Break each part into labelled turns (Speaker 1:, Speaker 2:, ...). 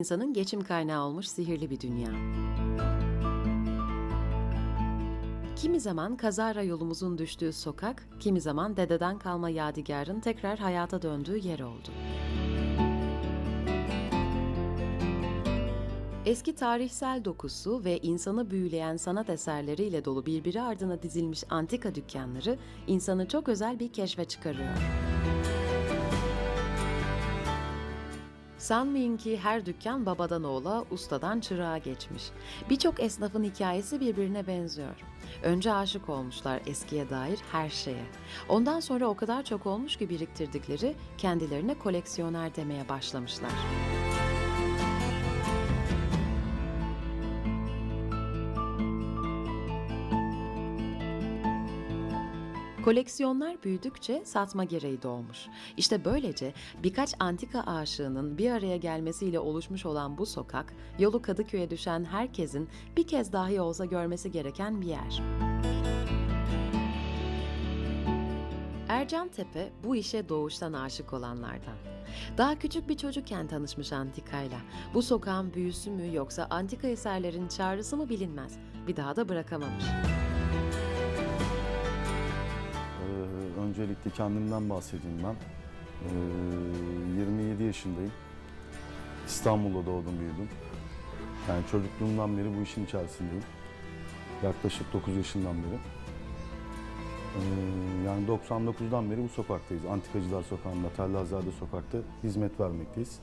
Speaker 1: insanın geçim kaynağı olmuş sihirli bir dünya. Kimi zaman kazara yolumuzun düştüğü sokak, kimi zaman dededen kalma yadigarın tekrar hayata döndüğü yer oldu. Eski tarihsel dokusu ve insanı büyüleyen sanat eserleriyle dolu birbiri ardına dizilmiş antika dükkanları insanı çok özel bir keşfe çıkarıyor. Sanmayın ki her dükkan babadan oğula, ustadan çırağa geçmiş. Birçok esnafın hikayesi birbirine benziyor. Önce aşık olmuşlar eskiye dair her şeye. Ondan sonra o kadar çok olmuş ki biriktirdikleri kendilerine koleksiyoner demeye başlamışlar. Koleksiyonlar büyüdükçe satma gereği doğmuş. İşte böylece birkaç antika aşığının bir araya gelmesiyle oluşmuş olan bu sokak, yolu Kadıköy'e düşen herkesin bir kez dahi olsa görmesi gereken bir yer. Ercan Tepe bu işe doğuştan aşık olanlardan. Daha küçük bir çocukken tanışmış antikayla. Bu sokağın büyüsü mü yoksa antika eserlerin çağrısı mı bilinmez. Bir daha da bırakamamış.
Speaker 2: Öncelikle kendimden bahsedeyim ben. Ee, 27 yaşındayım. İstanbul'da doğdum büyüdüm. Yani çocukluğumdan beri bu işin içerisindeyim. Yaklaşık 9 yaşından beri. Ee, yani 99'dan beri bu sokaktayız. Antikacılar Sokağı'nda, Tellazade Sokak'ta hizmet vermekteyiz.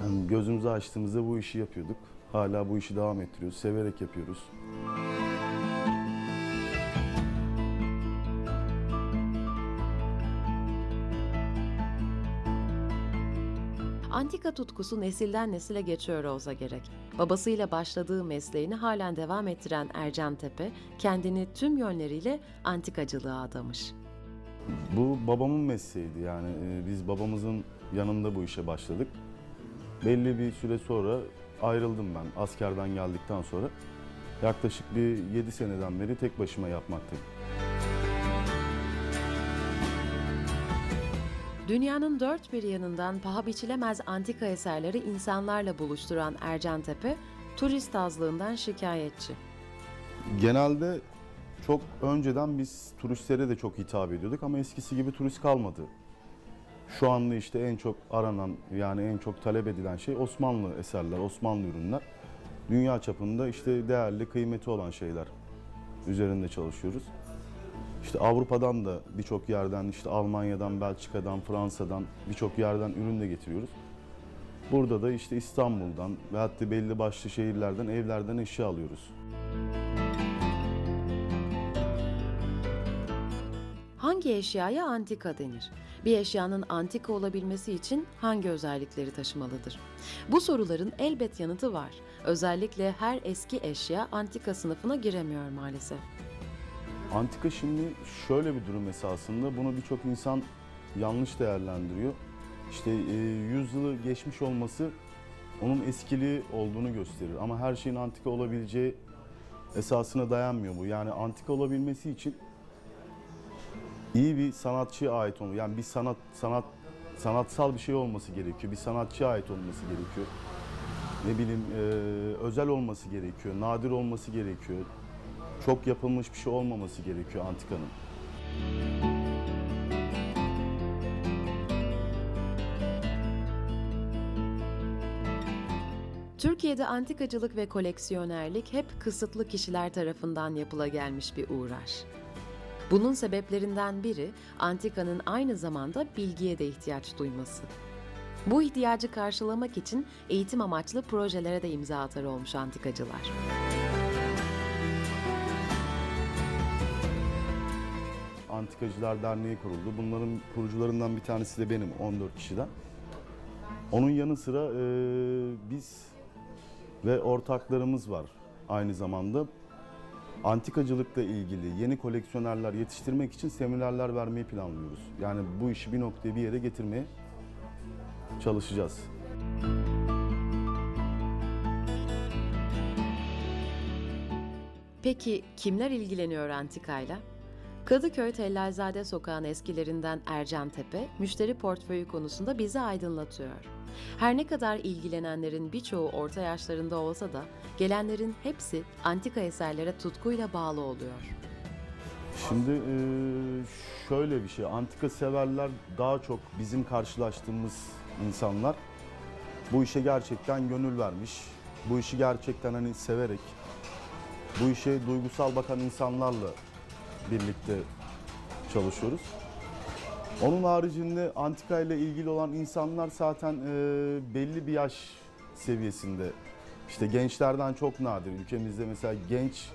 Speaker 2: Yani gözümüzü açtığımızda bu işi yapıyorduk. Hala bu işi devam ettiriyoruz. Severek yapıyoruz.
Speaker 1: Antika tutkusu nesilden nesile geçiyor olsa gerek. Babasıyla başladığı mesleğini halen devam ettiren Ercan Tepe, kendini tüm yönleriyle antikacılığa adamış.
Speaker 2: Bu babamın mesleğiydi yani e, biz babamızın yanında bu işe başladık. Belli bir süre sonra ayrıldım ben askerden geldikten sonra. Yaklaşık bir 7 seneden beri tek başıma yapmaktayım.
Speaker 1: Dünyanın dört bir yanından paha biçilemez antika eserleri insanlarla buluşturan Ercan Tepe, turist azlığından şikayetçi.
Speaker 2: Genelde çok önceden biz turistlere de çok hitap ediyorduk ama eskisi gibi turist kalmadı. Şu anda işte en çok aranan yani en çok talep edilen şey Osmanlı eserler, Osmanlı ürünler. Dünya çapında işte değerli, kıymeti olan şeyler üzerinde çalışıyoruz. İşte Avrupa'dan da birçok yerden, işte Almanya'dan, Belçika'dan, Fransa'dan birçok yerden ürün de getiriyoruz. Burada da işte İstanbul'dan ve hatta belli başlı şehirlerden, evlerden eşya alıyoruz.
Speaker 1: Hangi eşyaya antika denir? Bir eşyanın antika olabilmesi için hangi özellikleri taşımalıdır? Bu soruların elbet yanıtı var. Özellikle her eski eşya antika sınıfına giremiyor maalesef.
Speaker 2: Antika şimdi şöyle bir durum esasında bunu birçok insan yanlış değerlendiriyor. İşte e, 100 yılı geçmiş olması onun eskili olduğunu gösterir ama her şeyin antika olabileceği esasına dayanmıyor bu. Yani antika olabilmesi için iyi bir sanatçıya ait olması, yani bir sanat sanat sanatsal bir şey olması gerekiyor. Bir sanatçıya ait olması gerekiyor. Ne bileyim e, özel olması gerekiyor, nadir olması gerekiyor. Çok yapılmış bir şey olmaması gerekiyor antikanın.
Speaker 1: Türkiye'de antikacılık ve koleksiyonerlik hep kısıtlı kişiler tarafından yapıla gelmiş bir uğraş. Bunun sebeplerinden biri antikanın aynı zamanda bilgiye de ihtiyaç duyması. Bu ihtiyacı karşılamak için eğitim amaçlı projelere de imza atar olmuş antikacılar.
Speaker 2: Antikacılar Derneği kuruldu. Bunların kurucularından bir tanesi de benim 14 kişiden. Onun yanı sıra e, biz ve ortaklarımız var aynı zamanda. Antikacılıkla ilgili yeni koleksiyonerler yetiştirmek için seminerler vermeyi planlıyoruz. Yani bu işi bir noktaya bir yere getirmeye çalışacağız.
Speaker 1: Peki kimler ilgileniyor antikayla? Kadıköy Tellalzade Sokağı'nın eskilerinden Ercan Tepe, müşteri portföyü konusunda bizi aydınlatıyor. Her ne kadar ilgilenenlerin birçoğu orta yaşlarında olsa da gelenlerin hepsi antika eserlere tutkuyla bağlı oluyor.
Speaker 2: Şimdi e, şöyle bir şey, antika severler daha çok bizim karşılaştığımız insanlar bu işe gerçekten gönül vermiş, bu işi gerçekten hani severek, bu işe duygusal bakan insanlarla birlikte çalışıyoruz. Onun haricinde antika ile ilgili olan insanlar zaten e, belli bir yaş seviyesinde. İşte gençlerden çok nadir. Ülkemizde mesela genç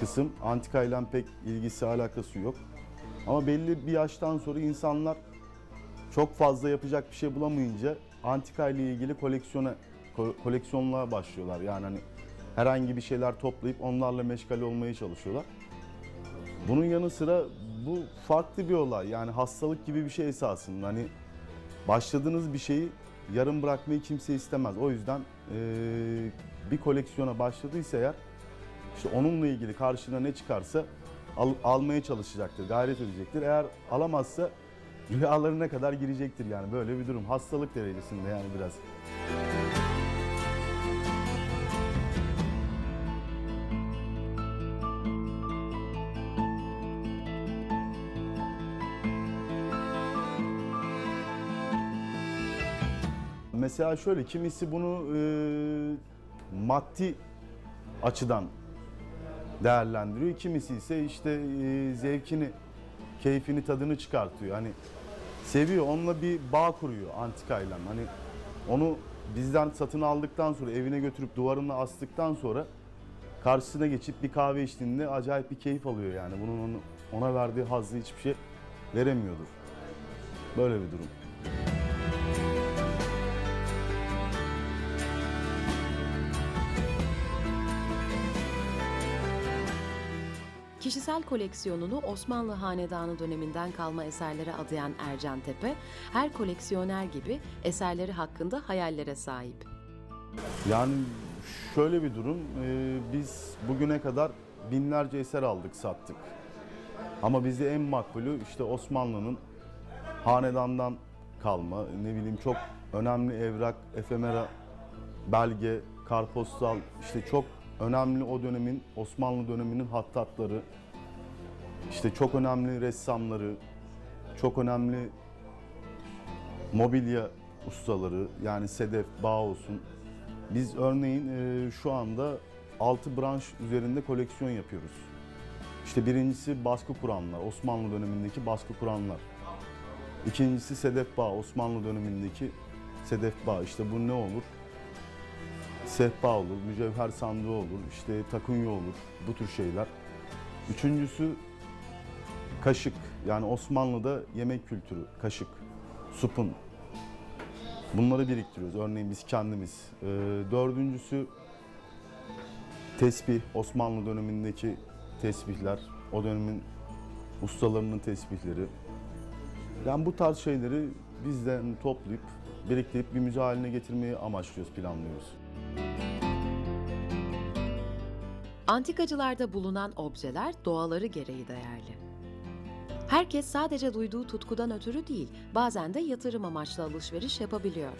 Speaker 2: kısım antika ile pek ilgisi alakası yok. Ama belli bir yaştan sonra insanlar çok fazla yapacak bir şey bulamayınca antika ile ilgili koleksiyona ko- koleksiyonluğa başlıyorlar. Yani hani herhangi bir şeyler toplayıp onlarla meşgale olmaya çalışıyorlar. Bunun yanı sıra bu farklı bir olay. Yani hastalık gibi bir şey esasında. Hani başladığınız bir şeyi yarım bırakmayı kimse istemez. O yüzden eee, bir koleksiyona başladıysa eğer işte onunla ilgili karşına ne çıkarsa al- almaya çalışacaktır, gayret edecektir. Eğer alamazsa rüyalarına kadar girecektir yani böyle bir durum. Hastalık derecesinde yani biraz. Mesela şöyle kimisi bunu e, maddi açıdan değerlendiriyor. Kimisi ise işte e, zevkini, keyfini, tadını çıkartıyor. Hani seviyor, onunla bir bağ kuruyor antikayla. Hani onu bizden satın aldıktan sonra evine götürüp duvarına astıktan sonra karşısına geçip bir kahve içtiğinde acayip bir keyif alıyor yani. Bunun ona verdiği hazzı hiçbir şey veremiyordur. Böyle bir durum.
Speaker 1: Kişisel koleksiyonunu Osmanlı Hanedanı döneminden kalma eserlere adayan Ercan Tepe, her koleksiyoner gibi eserleri hakkında hayallere sahip.
Speaker 2: Yani şöyle bir durum, e, biz bugüne kadar binlerce eser aldık, sattık. Ama bizde en makbulü işte Osmanlı'nın hanedandan kalma, ne bileyim çok önemli evrak, efemera, belge, karpostal, işte çok önemli o dönemin, Osmanlı döneminin hattatları, işte çok önemli ressamları, çok önemli mobilya ustaları, yani sedef, bağ olsun, biz örneğin e, şu anda 6 branş üzerinde koleksiyon yapıyoruz. İşte birincisi baskı kuranlar, Osmanlı dönemindeki baskı kuranlar. İkincisi sedef bağ, Osmanlı dönemindeki sedef bağ. İşte bu ne olur? Sehpa olur, mücevher sandığı olur, işte takunya olur, bu tür şeyler. Üçüncüsü kaşık, yani Osmanlı'da yemek kültürü, kaşık, supun, Bunları biriktiriyoruz. Örneğin biz kendimiz. Ee, dördüncüsü tesbih. Osmanlı dönemindeki tesbihler. O dönemin ustalarının tesbihleri. Yani bu tarz şeyleri bizden toplayıp, biriktirip bir müze haline getirmeyi amaçlıyoruz, planlıyoruz.
Speaker 1: Antikacılarda bulunan objeler doğaları gereği değerli. Herkes sadece duyduğu tutkudan ötürü değil, bazen de yatırım amaçlı alışveriş yapabiliyor.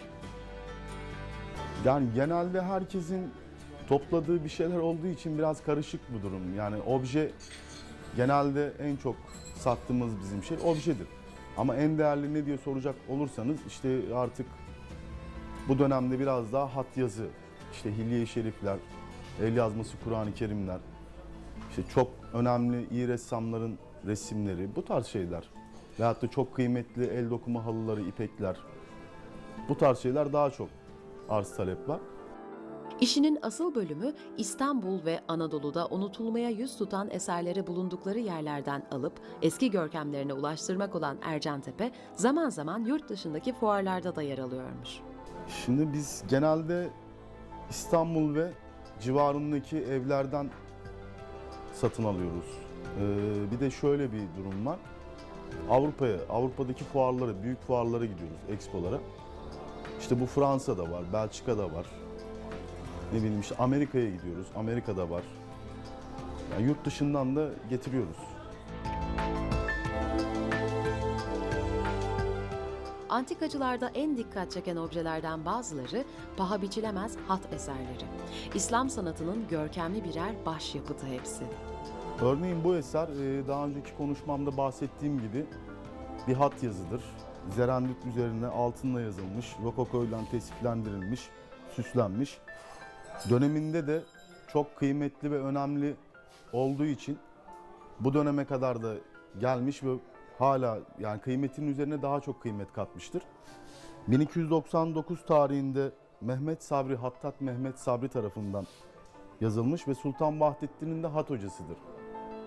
Speaker 2: Yani genelde herkesin topladığı bir şeyler olduğu için biraz karışık bu durum. Yani obje genelde en çok sattığımız bizim şey objedir. Ama en değerli ne diye soracak olursanız işte artık bu dönemde biraz daha hat yazı, işte hilye-i şerifler, el yazması Kur'an-ı Kerimler, işte çok önemli iyi ressamların resimleri, bu tarz şeyler. Veyahut da çok kıymetli el dokuma halıları, ipekler. Bu tarz şeyler daha çok arz talep var.
Speaker 1: İşinin asıl bölümü İstanbul ve Anadolu'da unutulmaya yüz tutan eserleri bulundukları yerlerden alıp eski görkemlerine ulaştırmak olan Ercan Tepe zaman zaman yurt dışındaki fuarlarda da yer alıyormuş.
Speaker 2: Şimdi biz genelde İstanbul ve civarındaki evlerden satın alıyoruz. Ee, bir de şöyle bir durum var. Avrupa'ya, Avrupa'daki fuarlara, büyük fuarlara gidiyoruz, expolara. İşte bu Fransa'da var, Belçika'da var. Ne bileyim işte Amerika'ya gidiyoruz, Amerika'da var. Yani yurt dışından da getiriyoruz.
Speaker 1: Antikacılarda en dikkat çeken objelerden bazıları paha biçilemez hat eserleri. İslam sanatının görkemli birer başyapıtı hepsi.
Speaker 2: Örneğin bu eser e, daha önceki konuşmamda bahsettiğim gibi bir hat yazıdır. Zerandut üzerine altınla yazılmış, rokoko ile tesiplendirilmiş, süslenmiş. Döneminde de çok kıymetli ve önemli olduğu için bu döneme kadar da gelmiş ve hala yani kıymetinin üzerine daha çok kıymet katmıştır. 1299 tarihinde Mehmet Sabri Hattat Mehmet Sabri tarafından yazılmış ve Sultan Vahdettin'in de hat hocasıdır.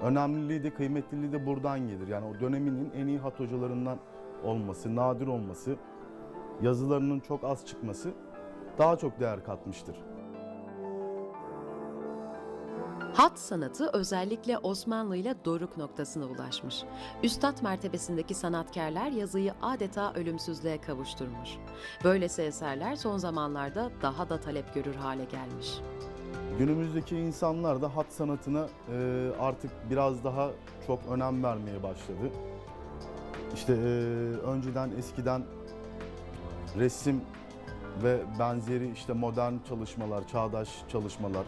Speaker 2: Önemliliği de kıymetliliği de buradan gelir. Yani o döneminin en iyi hat hocalarından olması, nadir olması, yazılarının çok az çıkması daha çok değer katmıştır.
Speaker 1: Hat sanatı özellikle Osmanlı ile doruk noktasına ulaşmış. Üstad mertebesindeki sanatkarlar yazıyı adeta ölümsüzlüğe kavuşturmuş. Böylesi eserler son zamanlarda daha da talep görür hale gelmiş.
Speaker 2: Günümüzdeki insanlar da hat sanatına e, artık biraz daha çok önem vermeye başladı. İşte e, önceden eskiden resim ve benzeri işte modern çalışmalar, çağdaş çalışmalar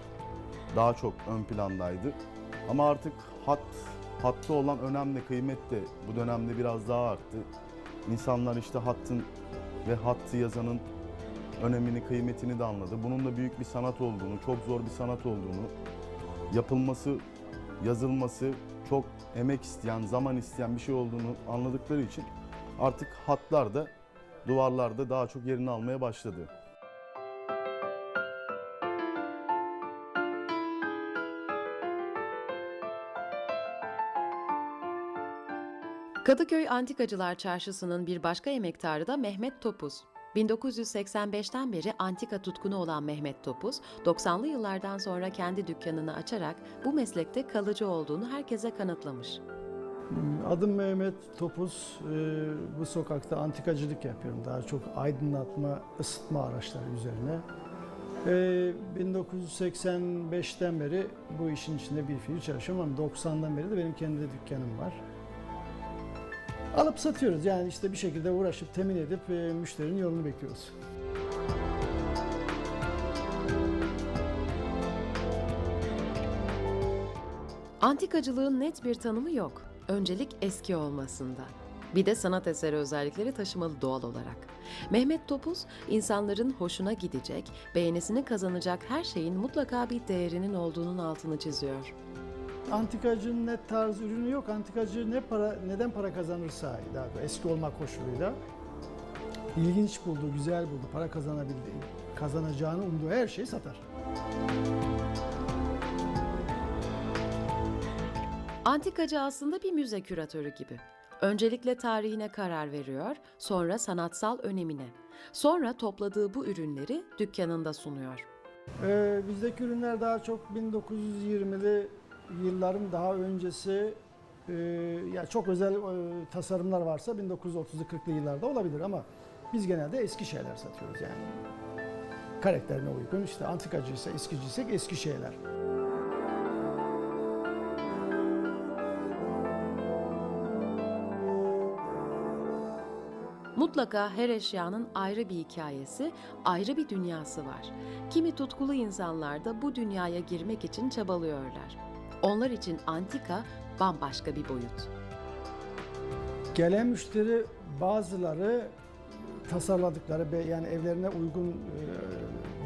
Speaker 2: daha çok ön plandaydı. Ama artık hat, hatta olan önem ve kıymet de bu dönemde biraz daha arttı. İnsanlar işte hattın ve hattı yazanın önemini, kıymetini de anladı. Bunun da büyük bir sanat olduğunu, çok zor bir sanat olduğunu, yapılması, yazılması çok emek isteyen, zaman isteyen bir şey olduğunu anladıkları için artık hatlar da duvarlarda daha çok yerini almaya başladı.
Speaker 1: Kadıköy Antikacılar Çarşısı'nın bir başka emektarı da Mehmet Topuz. 1985'ten beri antika tutkunu olan Mehmet Topuz, 90'lı yıllardan sonra kendi dükkanını açarak bu meslekte kalıcı olduğunu herkese kanıtlamış.
Speaker 3: Adım Mehmet Topuz. Ee, Bu sokakta antikacılık yapıyorum. Daha çok aydınlatma, ısıtma araçları üzerine. Ee, 1985'ten beri bu işin içinde bir fiil çalışıyorum ama 90'dan beri de benim kendi dükkanım var. Alıp satıyoruz yani işte bir şekilde uğraşıp temin edip e, müşterinin yolunu bekliyoruz.
Speaker 1: Antikacılığın net bir tanımı yok. Öncelik eski olmasında. Bir de sanat eseri özellikleri taşımalı doğal olarak. Mehmet Topuz, insanların hoşuna gidecek, beğenisini kazanacak her şeyin mutlaka bir değerinin olduğunun altını çiziyor.
Speaker 3: Antikacının net tarz ürünü yok. Antikacı ne para neden para kazanırsa daha eski olmak koşuluyla ilginç bulduğu, güzel bulduğu, para kazanabildiği, kazanacağını umduğu her şeyi satar.
Speaker 1: Antikacı aslında bir müze küratörü gibi. Öncelikle tarihine karar veriyor, sonra sanatsal önemine. Sonra topladığı bu ürünleri dükkanında sunuyor.
Speaker 3: Ee, bizdeki ürünler daha çok 1920'li yılların daha öncesi e, ya çok özel e, tasarımlar varsa 1930'lu 40'lı yıllarda olabilir ama biz genelde eski şeyler satıyoruz yani. Karakterine uygun işte antikacıysa eskiciysek eski şeyler.
Speaker 1: Mutlaka her eşyanın ayrı bir hikayesi, ayrı bir dünyası var. Kimi tutkulu insanlar da bu dünyaya girmek için çabalıyorlar. Onlar için antika bambaşka bir boyut.
Speaker 3: Gelen müşteri bazıları tasarladıkları yani evlerine uygun e,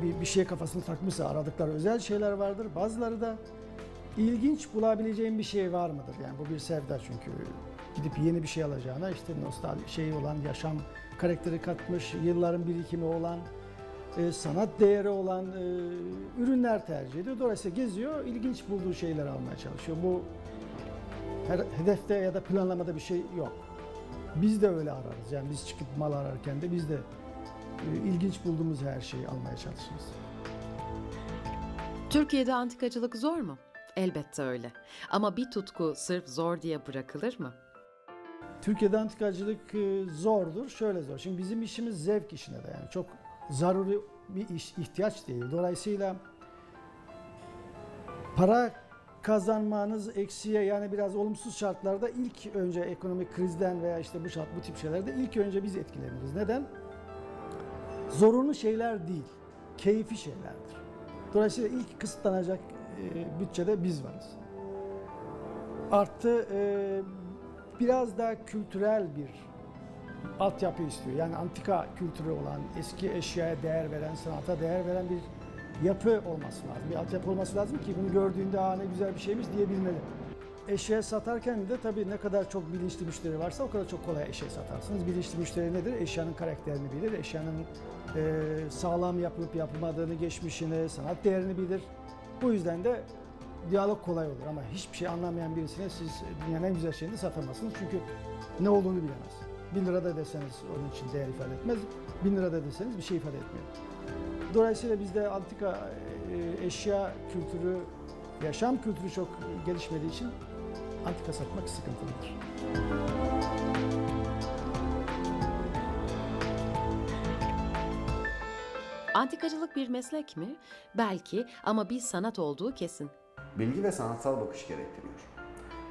Speaker 3: bir, bir şey kafasını takmışsa aradıkları özel şeyler vardır. Bazıları da ilginç bulabileceğin bir şey var mıdır? Yani bu bir sevda çünkü gidip yeni bir şey alacağına işte nostalji şey olan yaşam karakteri katmış, yılların birikimi olan e, sanat değeri olan e, ürünler tercih ediyor. Dolayısıyla geziyor, ilginç bulduğu şeyler almaya çalışıyor. Bu her hedefte ya da planlamada bir şey yok. Biz de öyle ararız. Yani biz çıkıp mal ararken de biz de e, ilginç bulduğumuz her şeyi almaya çalışırız.
Speaker 1: Türkiye'de antikacılık zor mu? Elbette öyle. Ama bir tutku sırf zor diye bırakılır mı?
Speaker 3: Türkiye'de antikacılık zordur. Şöyle zor. Şimdi bizim işimiz zevk işine de yani çok zaruri bir iş, ihtiyaç değil. Dolayısıyla para kazanmanız eksiye yani biraz olumsuz şartlarda ilk önce ekonomik krizden veya işte bu şart bu tip şeylerde ilk önce biz etkileniriz. Neden? Zorunlu şeyler değil, keyfi şeylerdir. Dolayısıyla ilk kısıtlanacak e, bütçede biz varız. Artı e, biraz daha kültürel bir altyapı istiyor. Yani antika kültürü olan, eski eşyaya değer veren, sanata değer veren bir yapı olması lazım. Bir altyapı olması lazım ki bunu gördüğünde Aa, ne güzel bir şeymiş diyebilmeli. Eşya satarken de tabii ne kadar çok bilinçli müşteri varsa o kadar çok kolay eşya satarsınız. Bilinçli müşteri nedir? Eşyanın karakterini bilir, eşyanın e, sağlam yapılıp yapılmadığını, geçmişini, sanat değerini bilir. Bu yüzden de diyalog kolay olur ama hiçbir şey anlamayan birisine siz dünyanın en güzel şeyini satamazsınız. Çünkü ne olduğunu bilemez. 1000 lira da deseniz onun için değer ifade etmez. 1000 lira da deseniz bir şey ifade etmiyor. Dolayısıyla bizde antika e, eşya kültürü, yaşam kültürü çok gelişmediği için antika satmak sıkıntılıdır.
Speaker 1: Antikacılık bir meslek mi? Belki ama bir sanat olduğu kesin.
Speaker 4: Bilgi ve sanatsal bakış gerektiriyor.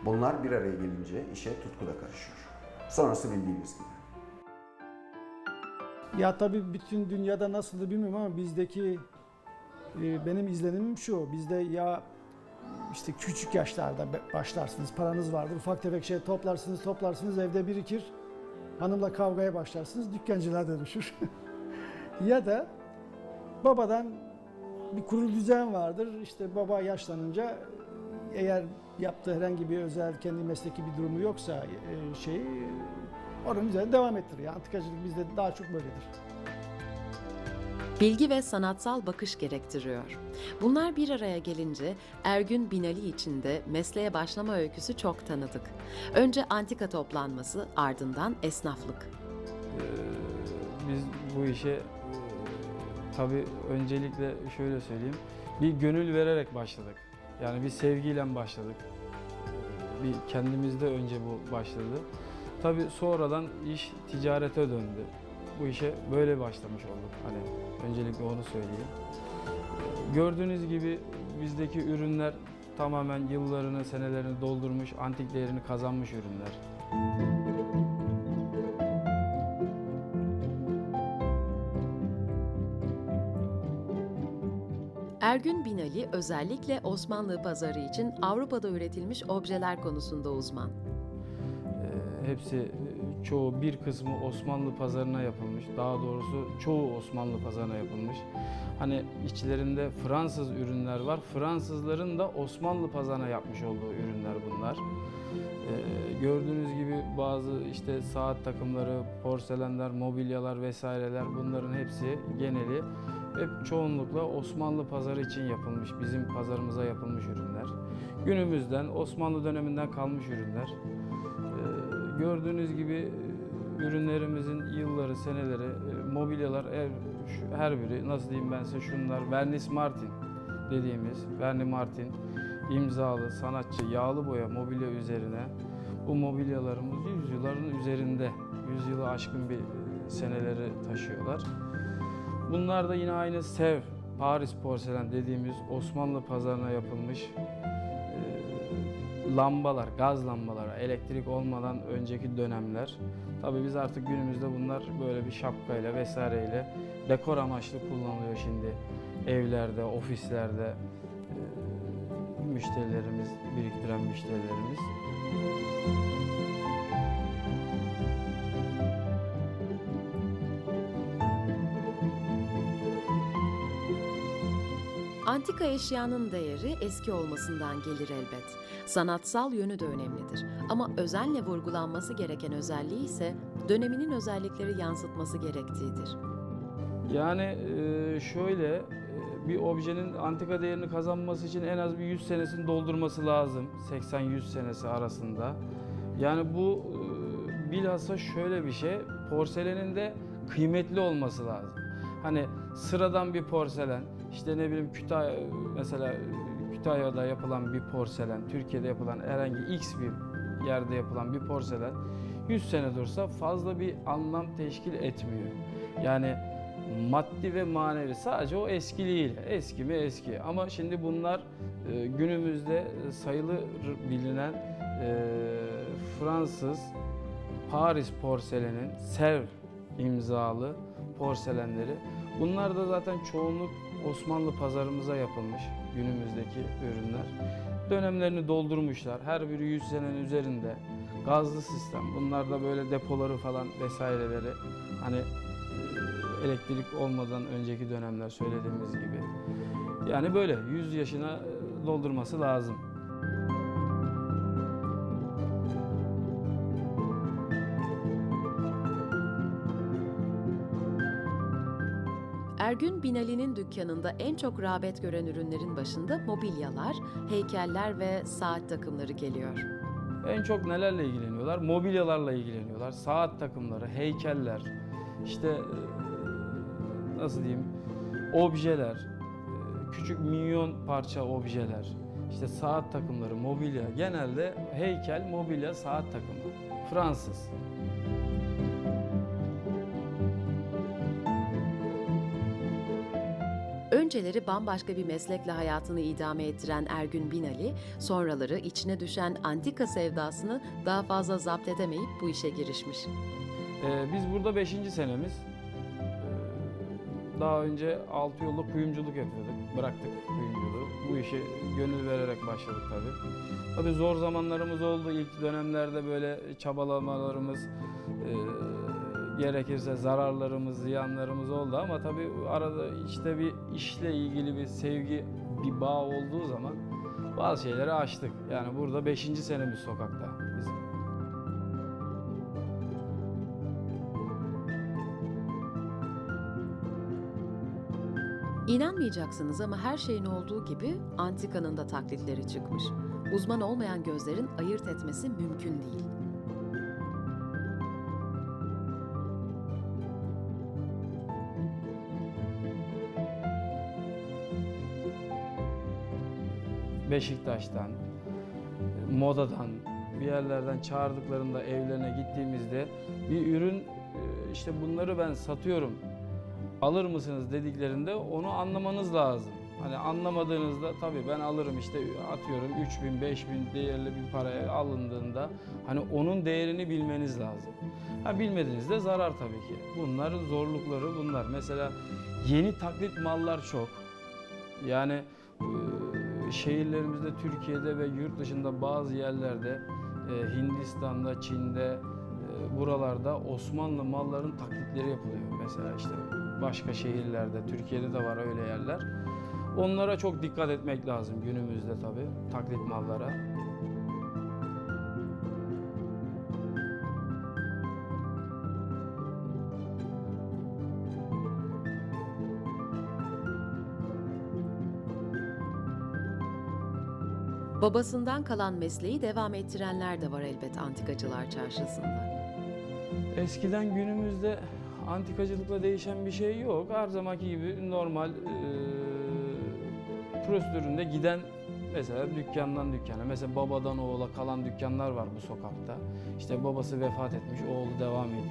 Speaker 4: Bunlar bir araya gelince işe tutku da karışıyor. Sonrası bildiğimiz gibi.
Speaker 3: Ya tabii bütün dünyada nasıldı bilmiyorum ama bizdeki e, benim izlenimim şu. Bizde ya işte küçük yaşlarda başlarsınız, paranız vardır, ufak tefek şey toplarsınız, toplarsınız, evde birikir. Hanımla kavgaya başlarsınız, dükkancılığa dönüşür. ya da babadan bir kurul düzen vardır. İşte baba yaşlanınca eğer yaptığı herhangi bir özel kendi mesleki bir durumu yoksa e, şey onun üzerine devam ettiriyor. Antikacılık bizde daha çok böyledir.
Speaker 1: Bilgi ve sanatsal bakış gerektiriyor. Bunlar bir araya gelince Ergün Binali için de mesleğe başlama öyküsü çok tanıdık. Önce antika toplanması, ardından esnaflık.
Speaker 5: Ee, biz bu işe e, tabii öncelikle şöyle söyleyeyim. Bir gönül vererek başladık. Yani bir sevgiyle başladık. Bir kendimizde önce bu başladı. Tabii sonradan iş ticarete döndü. Bu işe böyle başlamış olduk. Hani öncelikle onu söyleyeyim. Gördüğünüz gibi bizdeki ürünler tamamen yıllarını, senelerini doldurmuş, antik değerini kazanmış ürünler.
Speaker 1: Ergün Binali özellikle Osmanlı pazarı için Avrupa'da üretilmiş objeler konusunda uzman.
Speaker 5: Ee, hepsi e, çoğu bir kısmı Osmanlı pazarına yapılmış. Daha doğrusu çoğu Osmanlı pazarına yapılmış. Hani içlerinde Fransız ürünler var. Fransızların da Osmanlı pazarına yapmış olduğu ürünler bunlar. Ee, gördüğünüz gibi bazı işte saat takımları, porselenler, mobilyalar vesaireler bunların hepsi geneli hep çoğunlukla Osmanlı pazarı için yapılmış, bizim pazarımıza yapılmış ürünler. Günümüzden, Osmanlı döneminden kalmış ürünler. Ee, gördüğünüz gibi e, ürünlerimizin yılları, seneleri, e, mobilyalar her, her biri nasıl diyeyim ben size şunlar Vernis Martin dediğimiz Verni Martin imzalı sanatçı yağlı boya mobilya üzerine bu mobilyalarımız yüzyılların üzerinde yüzyılı aşkın bir e, seneleri taşıyorlar. Bunlar da yine aynı Sev Paris porselen dediğimiz Osmanlı pazarına yapılmış e, lambalar, gaz lambaları, elektrik olmadan önceki dönemler. Tabii biz artık günümüzde bunlar böyle bir şapkayla vesaireyle dekor amaçlı kullanılıyor şimdi evlerde, ofislerde e, müşterilerimiz, biriktiren müşterilerimiz.
Speaker 1: Antika eşyanın değeri eski olmasından gelir elbet. Sanatsal yönü de önemlidir. Ama özenle vurgulanması gereken özelliği ise döneminin özellikleri yansıtması gerektiğidir.
Speaker 5: Yani e, şöyle e, bir objenin antika değerini kazanması için en az bir 100 senesini doldurması lazım. 80-100 senesi arasında. Yani bu e, bilhassa şöyle bir şey. Porselenin de kıymetli olması lazım. Hani sıradan bir porselen, işte ne bileyim Kütahya mesela Kütahya'da yapılan bir porselen, Türkiye'de yapılan herhangi X bir yerde yapılan bir porselen 100 sene dursa fazla bir anlam teşkil etmiyor. Yani maddi ve manevi sadece o eskiliğiyle. Eski mi eski ama şimdi bunlar e, günümüzde sayılı bilinen e, Fransız Paris porselenin Sèvres imzalı porselenleri. Bunlar da zaten çoğunluk Osmanlı pazarımıza yapılmış günümüzdeki ürünler. Dönemlerini doldurmuşlar. Her biri 100 senenin üzerinde. Gazlı sistem. Bunlar da böyle depoları falan vesaireleri hani elektrik olmadan önceki dönemler söylediğimiz gibi. Yani böyle 100 yaşına e, doldurması lazım.
Speaker 1: Ergün Binali'nin dükkanında en çok rağbet gören ürünlerin başında mobilyalar, heykeller ve saat takımları geliyor.
Speaker 5: En çok nelerle ilgileniyorlar? Mobilyalarla ilgileniyorlar. Saat takımları, heykeller, işte e, nasıl diyeyim, objeler, e, küçük minyon parça objeler, işte saat takımları, mobilya. Genelde heykel, mobilya, saat takımı. Fransız.
Speaker 1: Önceleri bambaşka bir meslekle hayatını idame ettiren Ergün Binali, sonraları içine düşen antika sevdasını daha fazla zapt edemeyip bu işe girişmiş.
Speaker 5: Ee, biz burada 5. senemiz. Ee, daha önce 6 yılda kuyumculuk yapıyorduk. Bıraktık kuyumculuğu. Bu işe gönül vererek başladık tabii. Tabii zor zamanlarımız oldu. İlk dönemlerde böyle çabalamalarımız, e, gerekirse zararlarımız, ziyanlarımız oldu ama tabii arada işte bir işle ilgili bir sevgi, bir bağ olduğu zaman bazı şeyleri aştık. Yani burada 5. senemiz sokakta bizim.
Speaker 1: İnanmayacaksınız ama her şeyin olduğu gibi antikanın da taklitleri çıkmış. Uzman olmayan gözlerin ayırt etmesi mümkün değil.
Speaker 5: Beşiktaş'tan, modadan, bir yerlerden çağırdıklarında evlerine gittiğimizde bir ürün e, işte bunları ben satıyorum alır mısınız dediklerinde onu anlamanız lazım. Hani anlamadığınızda tabii ben alırım işte atıyorum 3000 5000 değerli bir paraya alındığında hani onun değerini bilmeniz lazım. Ha bilmediğinizde zarar tabii ki. Bunların zorlukları bunlar. Mesela yeni taklit mallar çok. Yani e, şehirlerimizde Türkiye'de ve yurt dışında bazı yerlerde e, Hindistan'da, Çin'de e, buralarda Osmanlı malların taklitleri yapılıyor. Mesela işte başka şehirlerde, Türkiye'de de var öyle yerler. Onlara çok dikkat etmek lazım günümüzde tabii taklit mallara.
Speaker 1: Babasından kalan mesleği devam ettirenler de var elbet antikacılar çarşısında.
Speaker 5: Eskiden günümüzde antikacılıkla değişen bir şey yok. Her zamanki gibi normal e, prosedüründe giden mesela dükkandan dükkana. Mesela babadan oğula kalan dükkanlar var bu sokakta. İşte babası vefat etmiş, oğlu devam ediyor.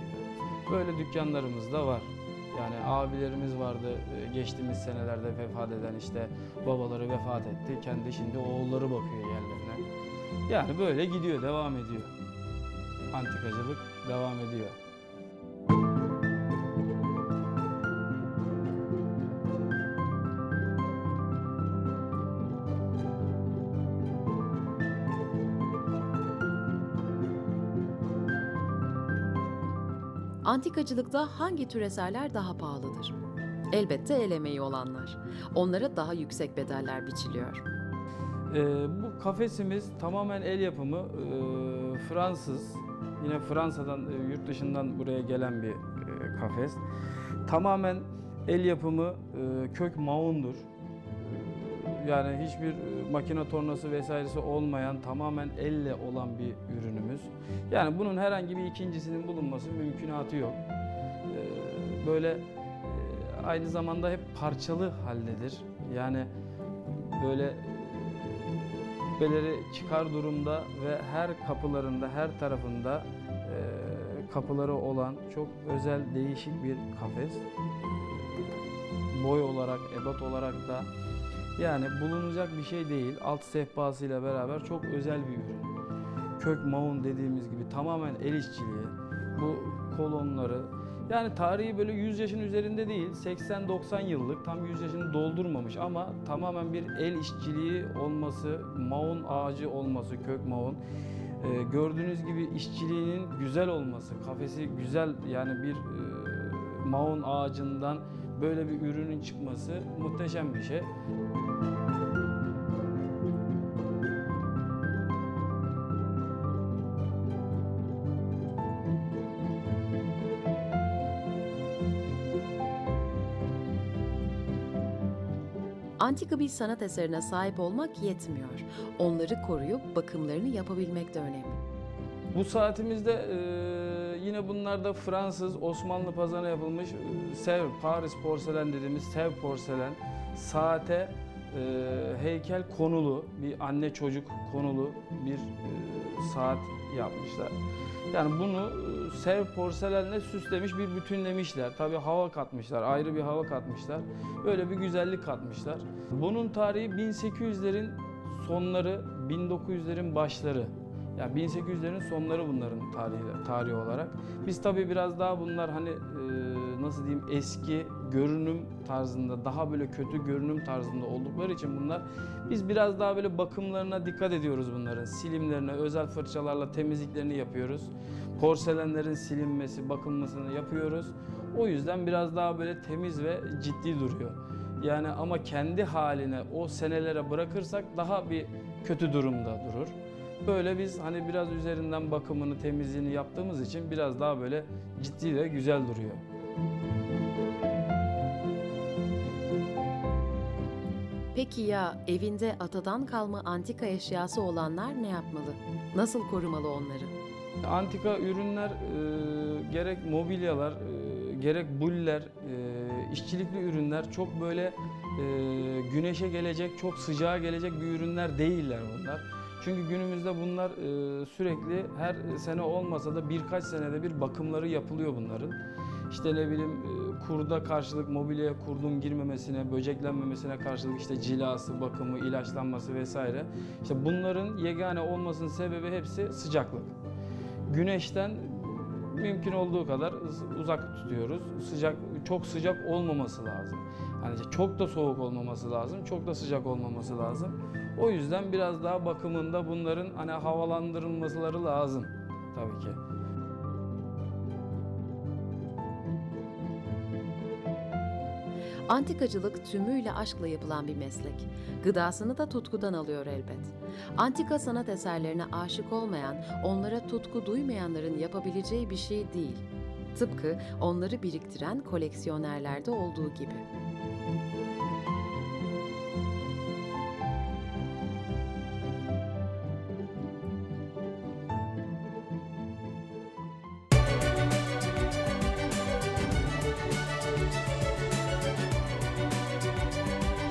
Speaker 5: Böyle dükkanlarımız da var. Yani abilerimiz vardı e, geçtiğimiz senelerde vefat eden işte babaları vefat etti. Kendi şimdi oğulları bakıyor yerlerine. Yani böyle gidiyor, devam ediyor. Antikacılık devam ediyor.
Speaker 1: Antikacılıkta hangi tür eserler daha pahalıdır? Elbette el emeği olanlar. Onlara daha yüksek bedeller biçiliyor.
Speaker 5: Ee, bu kafesimiz tamamen el yapımı, ee, Fransız. Yine Fransa'dan, e, yurt dışından buraya gelen bir e, kafes. Tamamen el yapımı e, kök maundur. Yani hiçbir e, makine tornası vesairesi olmayan, tamamen elle olan bir ürünümüz. Yani bunun herhangi bir ikincisinin bulunması mümkünatı yok. E, Böyle e, aynı zamanda hep parçalı haldedir. Yani böyle kubbeleri çıkar durumda ve her kapılarında, her tarafında kapıları olan çok özel, değişik bir kafes. boy olarak, ebat olarak da yani bulunacak bir şey değil. Alt sehpasıyla beraber çok özel bir ürün. Kök maun dediğimiz gibi tamamen el işçiliği. Bu kolonları yani tarihi böyle 100 yaşın üzerinde değil, 80-90 yıllık tam 100 yaşını doldurmamış ama tamamen bir el işçiliği olması, maun ağacı olması, kök maun. Ee, gördüğünüz gibi işçiliğinin güzel olması, kafesi güzel yani bir e, maun ağacından böyle bir ürünün çıkması muhteşem bir şey.
Speaker 1: Antika bir sanat eserine sahip olmak yetmiyor. Onları koruyup bakımlarını yapabilmek de önemli.
Speaker 5: Bu saatimizde e, yine bunlar da Fransız Osmanlı pazarına yapılmış e, Sev, Paris porselen dediğimiz Sev porselen saate e, heykel konulu bir anne çocuk konulu bir e, saat yapmışlar. Yani bunu e, Sev porselenle süslemiş bir bütünlemişler. Tabii hava katmışlar, ayrı bir hava katmışlar. Böyle bir güzellik katmışlar. Bunun tarihi 1800'lerin sonları, 1900'lerin başları. Yani 1800'lerin sonları bunların tarihi, tarihi olarak. Biz tabii biraz daha bunlar hani e, nasıl diyeyim eski görünüm tarzında, daha böyle kötü görünüm tarzında oldukları için bunlar biz biraz daha böyle bakımlarına dikkat ediyoruz bunların. Silimlerine, özel fırçalarla temizliklerini yapıyoruz. Porselenlerin silinmesi, bakılmasını yapıyoruz. O yüzden biraz daha böyle temiz ve ciddi duruyor. Yani ama kendi haline o senelere bırakırsak daha bir kötü durumda durur. Böyle biz hani biraz üzerinden bakımını, temizliğini yaptığımız için biraz daha böyle ciddi ve güzel duruyor.
Speaker 1: Peki ya evinde atadan kalma antika eşyası olanlar ne yapmalı? Nasıl korumalı onları?
Speaker 5: Antika ürünler e, gerek mobilyalar, e, gerek buller, e, işçilikli ürünler çok böyle e, güneşe gelecek, çok sıcağa gelecek bir ürünler değiller bunlar. Çünkü günümüzde bunlar e, sürekli her sene olmasa da birkaç senede bir bakımları yapılıyor bunların. İşte ne bileyim e, kurda karşılık mobilyaya kurdun girmemesine, böceklenmemesine karşılık işte cilası, bakımı, ilaçlanması vesaire. İşte bunların yegane olmasının sebebi hepsi sıcaklık. Güneşten mümkün olduğu kadar uzak tutuyoruz. Sıcak çok sıcak olmaması lazım. Hani çok da soğuk olmaması lazım, çok da sıcak olmaması lazım. O yüzden biraz daha bakımında bunların hani havalandırılmaları lazım tabii ki.
Speaker 1: Antikacılık tümüyle aşkla yapılan bir meslek. Gıdasını da tutkudan alıyor elbet. Antika sanat eserlerine aşık olmayan, onlara tutku duymayanların yapabileceği bir şey değil. Tıpkı onları biriktiren koleksiyonerlerde olduğu gibi.